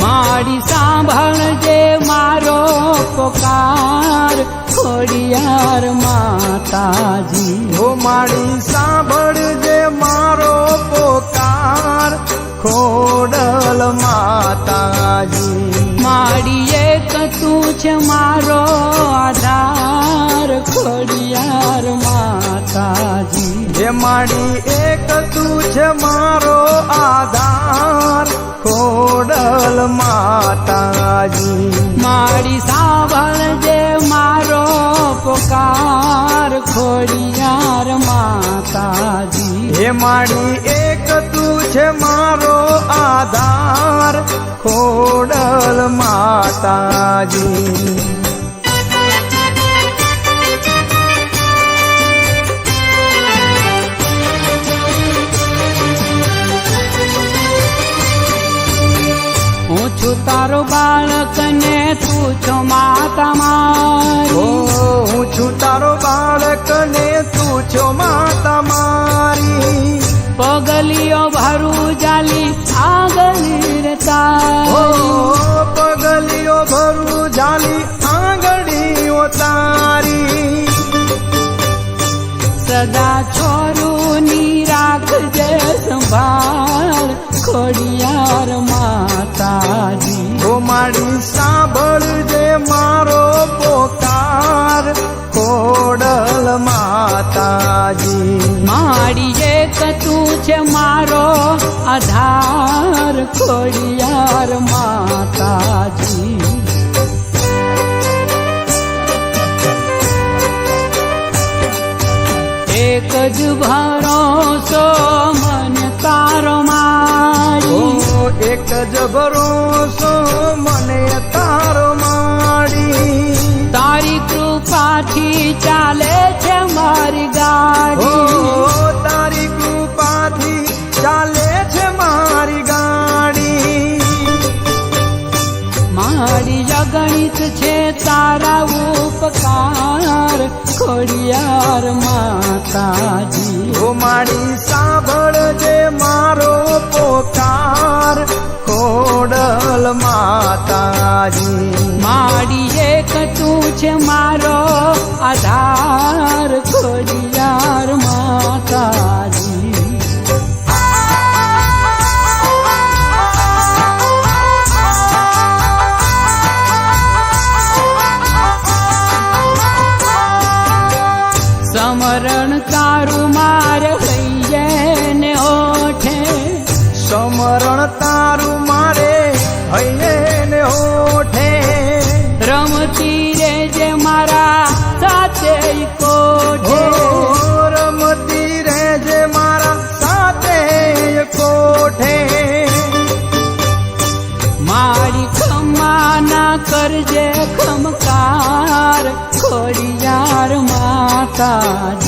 મારી સાંભળજે મારો પોકાર. ખોડિયાર માતાજી. હો માડી સાંભળજે મારો પોકાર. ખોડલ માતાજી. મારી એક તું છે મારો આધાર. ખોડિયાર માતાજી. હે માડી એક તું છે મારો મારી સાંભળજે મારો પોકાર ખોડિયાર માતાજી. હે માડી એક તું છે મારો આધાર ખોડલ માતાજી. હું છું તારો બાળક ને તું છો માતા મારી. હું છું તારો બાળક ને તું છો માતા મારી. પગલીઓ ભરું જાલી આગળ રે ઓ તારી પગલીઓ ભરું જાલી આંગળીઓ તારી. સદા છોરું ની રાખજે સંભાળ માતાજી ઓ સાંભળજે મારો પોકાર. કોડલ માતાજી. મારી એક તું છે મારો આધાર ખોડિયાર માતાજી. એક જ ભરોસો મન તારો મારી એક જ ભરોસો મને તારો માડી. તારી કૃપાથી ચાલે છે મારી ગાડી. તારી કૃપાથી ચાલે છે મારી ગાડી. મારી અગણિત છે તારા ઉપકાર ખોડિયાર માતાજી. ઓ માડી સાંભળજે મારો પોકાર. ખોડલ માતાજી. માડીએ કટું તું છે મારો આધાર ખોડિયાર માતાજી. સમરણ તારું માર લઈએ ને ઓઠે. સમરણ માતાજી